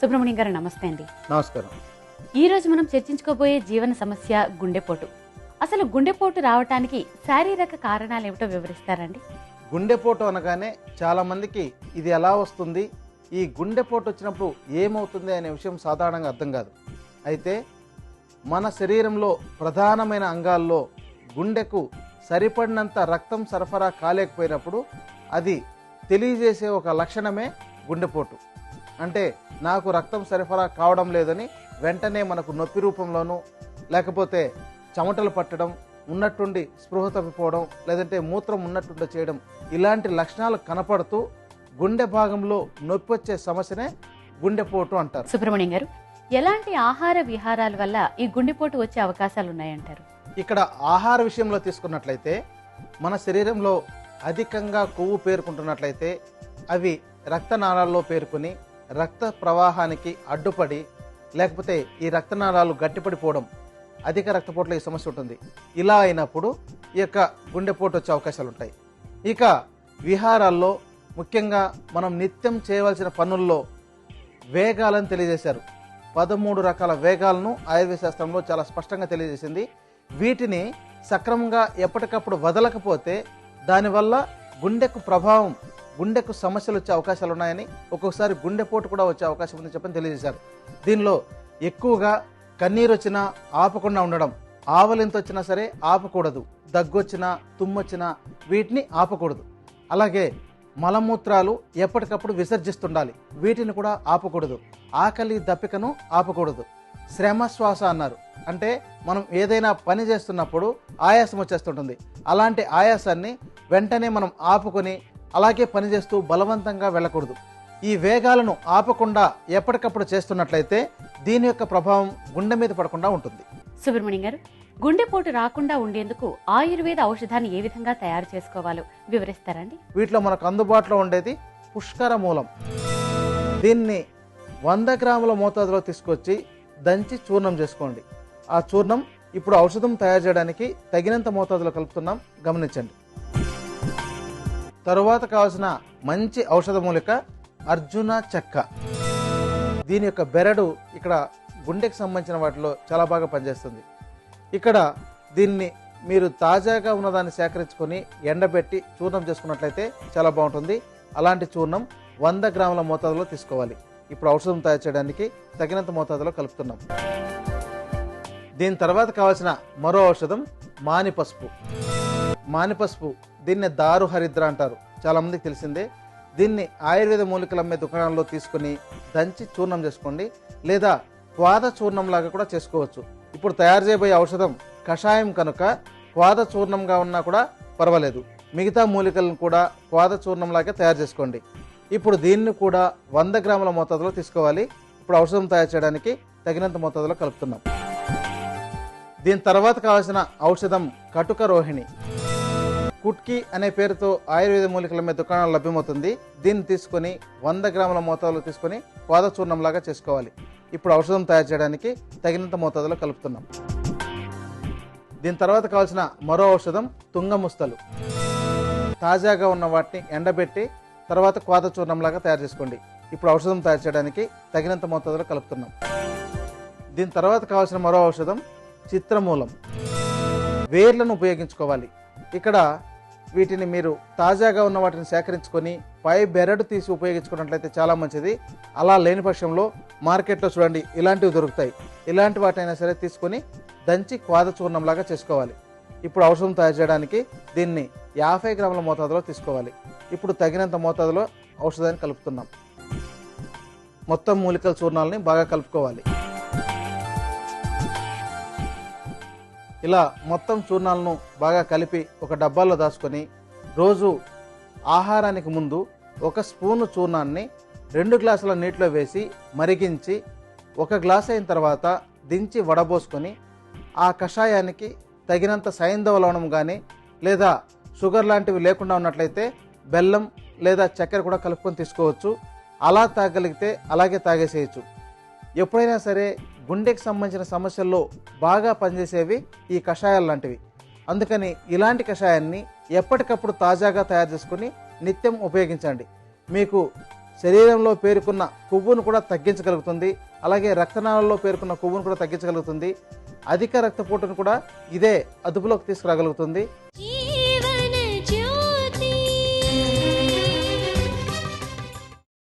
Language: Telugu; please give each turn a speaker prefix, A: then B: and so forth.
A: సుబ్రహ్మణ్యం గారు నమస్తే అండి.
B: నమస్కారం.
A: ఈ రోజు మనం చర్చించుకోబోయే జీవన సమస్య గుండెపోటు. అసలు గుండెపోటు రావటానికి శారీరక కారణాలు ఏమిటో వివరిస్తారండి?
B: గుండెపోటు అనగానే చాలా మందికి ఇది ఎలా వస్తుంది? ఈ గుండెపోటు వచ్చినప్పుడు ఏమవుతుంది అనే విషయం సాధారణంగా అర్థం కాదు. అయితే మన శరీరంలో ప్రధానమైన అంగాల్లో గుండెకు సరిపడినంత రక్తం సరఫరా కాలేకపోయినప్పుడు అది తెలియజేసే ఒక లక్షణమే గుండెపోటు. అంటే నాకు రక్తం సరఫరా కావడం లేదని వెంటనే మనకు నొప్పి రూపంలోనూ లేకపోతే చెమటలు పట్టడం ఉన్నట్టుండి స్పృహ తప్పిపోవడం లేదంటే మూత్రం ఉన్నట్టుండి చేయడం ఇలాంటి లక్షణాలు కనపడుతూ గుండె భాగంలో నొప్పి వచ్చే సమస్యనే గుండెపోటు అంటారు.
A: సుబ్రహ్మణ్యం గారు ఎలాంటి ఆహార విహారాల వల్ల ఈ గుండెపోటు వచ్చే అవకాశాలు ఉన్నాయంటారు?
B: ఇక్కడ ఆహార విషయంలో తీసుకున్నట్లయితే మన శరీరంలో అధికంగా కొవ్వు పేరుకుంటున్నట్లయితే అవి రక్తనాళాల్లో పేరుకుని రక్త ప్రవాహానికి అడ్డుపడి లేకపోతే ఈ రక్తనాళాలు గట్టిపడిపోవడం అధిక రక్తపోటులో ఈ సమస్య ఉంటుంది. ఇలా అయినప్పుడు ఈ యొక్క గుండెపోటు వచ్చే అవకాశాలు ఉంటాయి ఇక విహారాల్లో ముఖ్యంగా మనం నిత్యం చేయవలసిన పనుల్లో వేగాలను తెలియజేశారు. పదమూడు రకాల వేగాలను ఆయుర్వేద శాస్త్రంలో చాలా స్పష్టంగా తెలియజేసింది. వీటిని సక్రమంగా ఎప్పటికప్పుడు వదలకపోతే దానివల్ల గుండెకు ప్రభావం గుండెకు సమస్యలు వచ్చే అవకాశాలు ఉన్నాయని ఒక్కొక్కసారి గుండెపోటు కూడా వచ్చే అవకాశం ఉందని చెప్పని తెలియజేశారు. దీనిలో ఎక్కువగా కన్నీరు వచ్చినా ఆపకుండా ఉండడం ఆవలింత వచ్చినా సరే ఆపకూడదు. దగ్గొచ్చినా తుమ్మొచ్చినా వీటిని ఆపకూడదు. అలాగే మలమూత్రాలు ఎప్పటికప్పుడు విసర్జిస్తుండాలి. వీటిని కూడా ఆపకూడదు. ఆకలి దప్పికను ఆపకూడదు. శ్రమ శ్వాస అన్నారు. అంటే మనం ఏదైనా పని చేస్తున్నప్పుడు ఆయాసం వచ్చేస్తుంటుంది. అలాంటి ఆయాసాన్ని వెంటనే మనం ఆపుకొని అలాగే పని చేస్తూ బలవంతంగా వెళ్ళకూడదు. ఈ వేగాలను ఆపకుండా ఎప్పటికప్పుడు చేస్తున్నట్లయితే దీని యొక్క ప్రభావం గుండె మీద పడకుండా ఉంటుంది.
A: సుబ్రహ్మణ్యం గారు గుండెపోటు రాకుండా ఉండేందుకు ఆయుర్వేద ఔషధాన్ని ఏ విధంగా తయారు చేసుకోవాలో వివరిస్తారండి
B: వీటిలో మనకు అందుబాటులో ఉండేది పుష్కర మూలం. దీన్ని వంద గ్రాముల మోతాదులో తీసుకొచ్చి దంచి చూర్ణం చేసుకోండి. ఆ చూర్ణం ఇప్పుడు ఔషధం తయారు చేయడానికి తగినంత మోతాదులో కలుపుతున్నాం. గమనించండి. తరువాత కావాల్సిన మంచి ఔషధ మూలిక అర్జున చెక్క. దీని యొక్క బెరడు ఇక్కడ గుండెకి సంబంధించిన వాటిలో చాలా బాగా పనిచేస్తుంది. ఇక్కడ దీన్ని మీరు తాజాగా ఉన్నదాన్ని సేకరించుకొని ఎండబెట్టి చూర్ణం చేసుకున్నట్లయితే చాలా బాగుంటుంది. అలాంటి చూర్ణం వంద గ్రాముల మోతాదులో తీసుకోవాలి. ఇప్పుడు ఔషధం తయారు చేయడానికి తగినంత మోతాదులో కలుపుతున్నాం. దీని తర్వాత కావాల్సిన మరో ఔషధం మాని పసుపు మానిపసుపు దీన్ని దారు హరిద్ర అంటారు. చాలా మందికి తెలిసిందే. దీన్ని ఆయుర్వేద మూలికలు అమ్మే దుకాణాల్లో తీసుకుని దంచి చూర్ణం చేసుకోండి. లేదా క్వాద చూర్ణం లాగా కూడా చేసుకోవచ్చు. ఇప్పుడు తయారు చేయబోయే ఔషధం కషాయం కనుక క్వాద చూర్ణంగా ఉన్నా కూడా పర్వాలేదు. మిగతా మూలికలను కూడా క్వాద చూర్ణంలాగా తయారు చేసుకోండి. ఇప్పుడు దీన్ని కూడా వంద గ్రాముల మోతాదులో తీసుకోవాలి. ఇప్పుడు ఔషధం తయారు చేయడానికి తగినంత మోతాదులో కలుపుతున్నాం దీని తర్వాత కావాల్సిన ఔషధం కటుక రోహిణి. కుట్కి అనే పేరుతో ఆయుర్వేద మూలికల మీద దుకాణాలు లభ్యమవుతుంది. దీన్ని తీసుకొని వంద గ్రాముల మోతాదులో తీసుకొని పాదచూర్ణంలాగా చేసుకోవాలి. ఇప్పుడు ఔషధం తయారు చేయడానికి తగినంత మోతాదులో కలుపుతున్నాం. దీని తర్వాత కావాల్సిన మరో ఔషధం తుంగముస్తలు. తాజాగా ఉన్న వాటిని ఎండబెట్టి తర్వాత క్వాద తయారు చేసుకోండి. ఇప్పుడు ఔషధం తయారు చేయడానికి తగినంత మోతాదులో కలుపుతున్నాం. దీని తర్వాత కావాల్సిన మరో ఔషధం చిత్రమూలం. వేర్లను ఉపయోగించుకోవాలి. ఇక్కడ వీటిని మీరు తాజాగా ఉన్న వాటిని సేకరించుకొని పై బెరడు తీసి ఉపయోగించుకున్నట్లయితే చాలా మంచిది. అలా లేని పక్షంలో మార్కెట్లో చూడండి ఇలాంటివి దొరుకుతాయి. ఇలాంటి వాటైనా సరే తీసుకొని దంచి క్వాద చూర్ణంలాగా చేసుకోవాలి. ఇప్పుడు ఔషధం తయారు చేయడానికి దీన్ని యాభై గ్రాముల మోతాదులో తీసుకోవాలి. ఇప్పుడు తగినంత మోతాదులో ఔషధాన్ని కలుపుతున్నాం. మొత్తం మూలికల చూర్ణాలని బాగా కలుపుకోవాలి. ఇలా మొత్తం చూర్ణాలను బాగా కలిపి ఒక డబ్బాలో దాచుకొని రోజు ఆహారానికి ముందు ఒక స్పూను చూర్ణాన్ని రెండు గ్లాసుల నీటిలో వేసి మరిగించి ఒక గ్లాస్ అయిన తర్వాత దించి వడబోసుకొని ఆ కషాయానికి తగినంత సైంధవ లవణం కానీ లేదా షుగర్ లాంటివి లేకుండా ఉన్నట్లయితే బెల్లం లేదా చక్కెర కూడా కలుపుకొని తీసుకోవచ్చు. అలా తాగలిగితే అలాగే తాగేసేయచ్చు. ఎప్పుడైనా సరే గుండెకి సంబంధించిన సమస్యల్లో బాగా పనిచేసేవి ఈ కషాయాలు లాంటివి. అందుకని ఇలాంటి కషాయాన్ని ఎప్పటికప్పుడు తాజాగా తయారు చేసుకుని నిత్యం ఉపయోగించండి. మీకు శరీరంలో పేరుకున్న కొవ్వును కూడా తగ్గించగలుగుతుంది. అలాగే రక్తనాళాల్లో పేరుకున్న కొవ్వును కూడా తగ్గించగలుగుతుంది. అధిక రక్తపోటును కూడా ఇదే అదుపులోకి తీసుకురాగలుగుతుంది.